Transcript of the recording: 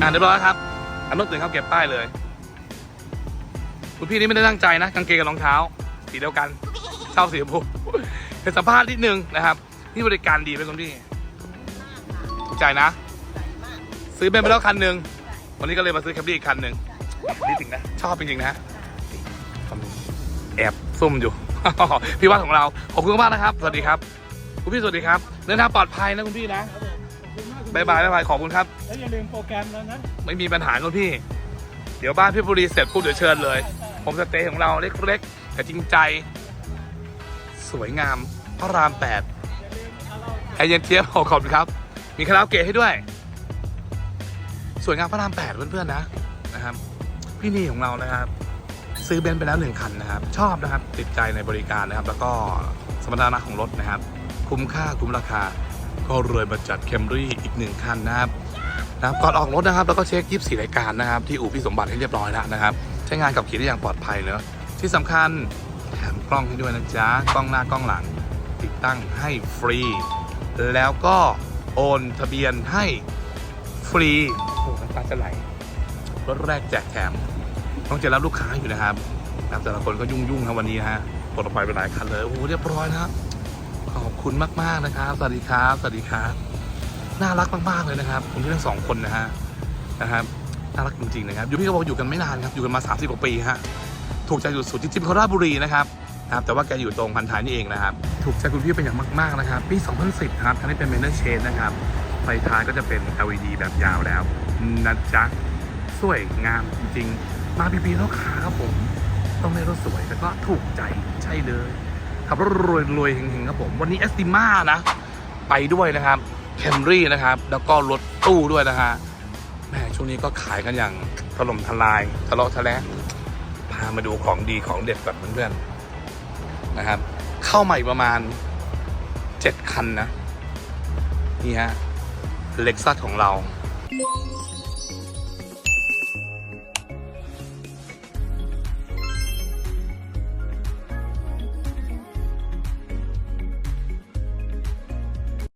อ่านเรียบร้อยครับ อันนกตื่นเข้าเก็บป้ายเลย คุณพี่นี่ไม่ได้ตั้งใจนะ กางเกงกับรองเท้า สีเดียวกันเช่าสีชมพูเป็นสัมภาษณ์นิดนึงนะครับ นี่บริการดีไหมคุณพี่ถูกใจนะ ซื้อเบนซ์ไปแล้วคันหนึ่งวันนี้ก็เลยมาซื้อแคมรี่อีกคันหนึ่งนี่จริงนะ ชอบจริงๆนะ แอบซุ่มอยู่ พี่ว่าของเรา ขอบคุณมากนะครับ สวัสดีครับ คุณพี่สวัสดีครับ เดินทางปลอดภัยนะคุณพี่นะ บายบายบายบายขอบคุณครับ แล้วอย่าลืมโปรแกรมแล้วนะไม่มีปัญหาคุณพี่ เดี๋ยวบ้านพี่บุรีเสร็จปุ๊บเดี๋ยวเชิญเลย ผมสเตย์ของเราเล็กๆ แต่จริงใจ สวยงามพระรามแปดไอเย็นเทียบขอบคุณครับ มีคาราโอเกะให้ด้วย สวยงามพระรามแปดเพื่อนๆนะนะครับ พี่นี่ของเรานะครับ ซื้อเบนซ์ไปแล้วหนึ่งคันนะครับ ชอบนะครับติดใจในบริการนะครับ แล้วก็สมรรถนะของรถนะครับ คุ้มค่าคุ้มราคา ก็รวยมาจัดเคมรี่อีกหนึ่งคันนะครับนะครับก่อนออกรถนะครับแล้วก็เช็คยิบสีรายการนะครับ ที่อู่พี่สมบัติให้เรียบร้อยแล้วนะครับ ใช้งานกับขี่ได้อย่างปลอดภัยเนอะที่สำคัญแถมกล้องให้ด้วยนะจ๊ะกล้องหน้ากล้องหลัง ติดตั้งให้ฟรี แล้วก็โอนทะเบียนให้ฟรีโอ้น้ำตาจะไหลรถแรกแจกแถมต้องเจอรับลูกค้าอยู่นะครับนะครับแต่ละคนก็ยุ่งๆครับวันนี้ฮะปลดออกไปเป็นหลายคันเลยโอ้เรียบร้อยนะครับ ขอบคุณมาก ๆ นะครับ สวัสดีครับ สวัสดีครับ น่ารักมาก ๆ เลยนะครับผมที่ทั้งสองคนนะฮะนะครับน่ารักจริง ๆ นะครับอยู่พี่ก็บอกอยู่กันไม่นานครับอยู่กันมา 30กว่าปีฮะถูกใจสุดๆจริงๆเป็นคราชบุรีนะครับนะครับแต่ว่าแกอยู่ตรงพันท้ายนี่เองนะครับ ถูกใจคุณพี่เป็นอย่างมาก ๆ นะครับ ปี 2010 ครับคันนี้เป็นเมนเนอร์เชนนะครับ ไฟท้ายก็จะเป็น LED แบบยาวแล้วนะจ๊ะสวยงามจริง ๆ มาปีๆแล้วขาครับผม ต้องได้รถสวยแล้วก็ถูกใจใช่เลย ขับรถรวยๆเฮงๆครับผม วันนี้เอสติมานะ ไปด้วยนะครับแคมรี่นะครับ แล้วก็รถตู้ด้วยนะฮะแหมช่วงนี้ก็ขายกันอย่างถล่มทลายทะเลาะทะแลพามาดูของดีของเด็ดแบบเพื่อนๆนะครับ เข้าใหม่ประมาณเจ็ดคันนะ นี่ฮะเล็กซัสของเรา